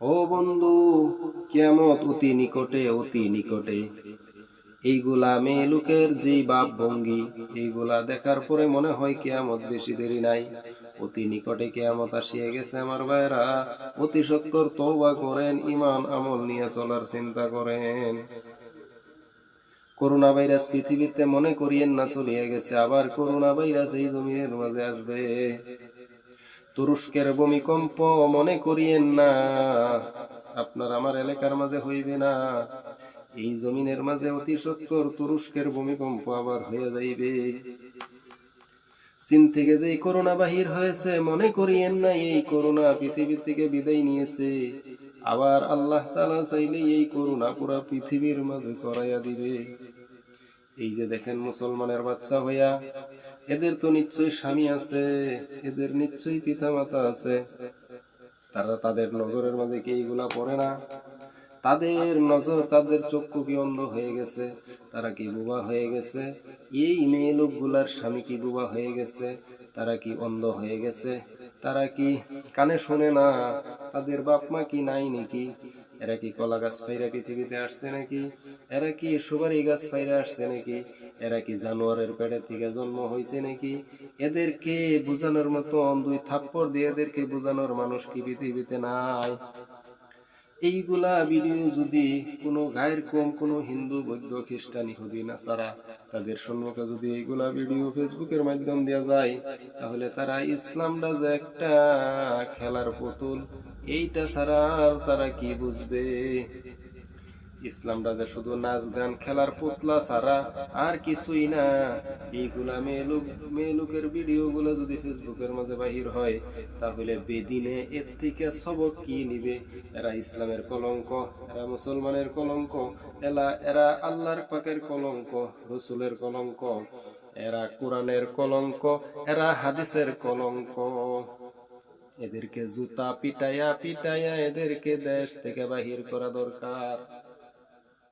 ও বন্ধু কেমত অতি নিকটে অতি নিকটে। এইগুলা মেয়ে লোকের যে বাপ ভঙ্গি এইগুলা দেখার পরে মনে হয় কেয়ামত বেশি দেরি নাই। অতি নিকটে কেয়ামত আসিয়া গেছে আমার ভাইরা অতি সত্তর তওবা করেন ইমান আমল নিয়ে চলার চিন্তা করেন। করোনা ভাইরাস পৃথিবীতে মনে করিয়েন না, চলিয়া গেছে। আবার করোনা ভাইরাস এই জমিনের মাঝে আসবে। তুরস্কের ভূমিকম্প মনে করিয়েন না। আপনার আমার এলাকার মাঝে হইবে না। এই জমিনের মাঝে অতি সত্তর তুরস্কের ভূমিকম্প আবার হয়ে যাইবে। চীন থেকে যে করোনা বাহির হয়েছে, মনে করিয়েন না, এই করোনা পৃথিবী থেকে বিদায় নিয়েছে। আবার আল্লাহ তালা চাইলে এই করোনা পুরা পৃথিবীর মাঝে ছড়াইয়া দিবে। এই যে দেখেন মুসলমানের বাচ্চা হইয়া এদের তো নিশ্চয়ই স্বামী আছে, এদের নিশ্চয়ই পিতা মাতা আছে। তারা তাদের নজরের মাঝে কি এইগুলা পড়ে না। তাদের নজর, তাদের চক্ষু কি অন্ধ হয়ে গেছে? তারা কি বুবা হয়ে গেছে? এই মেয়ে লোকগুলার স্বামী কি বুবা হয়ে গেছে? তারা কি অন্ধ হয়ে গেছে? তারা কি কানে শোনে না? তাদের বাপ মা কি নাই নাকি? এরা কি কলা গাছ পাইরা পৃথিবীতে আসছে নাকি? এরা কি সুপারি গাছ পাইরা আসছে নাকি? এরা কি জানোয়ারের পেটের থেকে জন্ম হয়েছে নাকি? এদেরকে বোঝানোর মতো দুই থাপ্পড় দিয়ে এদেরকে বোঝানোর মানুষ কি পৃথিবীতে নাই? এইগুলা ভিডিও যদি কোনো গায়ের কম, কোনো হিন্দু, বৌদ্ধ, খ্রিস্টান, ইহুদি, নাসারা তাদের সম্মুখে যদি এইগুলা ভিডিও ফেসবুকের মাধ্যম দেওয়া যায়, তাহলে তারা ইসলামটা যে একটা খেলার পুতুল, এইটা ছাড়া তারা কি বুঝবে? ইসলামটা যে শুধু নাচ গান খেলার পুতলা ছাড়া আর কিছুই না। এইগুলা মেয়ে লোক মেয়ে লোকের ভিডিও গুলো যদি ফেসবুকের মাঝে বাহির হয়, তাহলে বেদিনে এর থেকে সবক কি নিবে? এরা ইসলামের কলঙ্ক, এরা মুসলমানের কলঙ্ক, এলা এরা আল্লাহর পাকের কলঙ্ক, রসুলের কলঙ্ক, এরা কোরআনের কলঙ্ক, এরা হাদিসের কলঙ্ক। এদেরকে জুতা পিটাইয়া পিটাইয়া এদেরকে দেশ থেকে বাহির করা দরকার।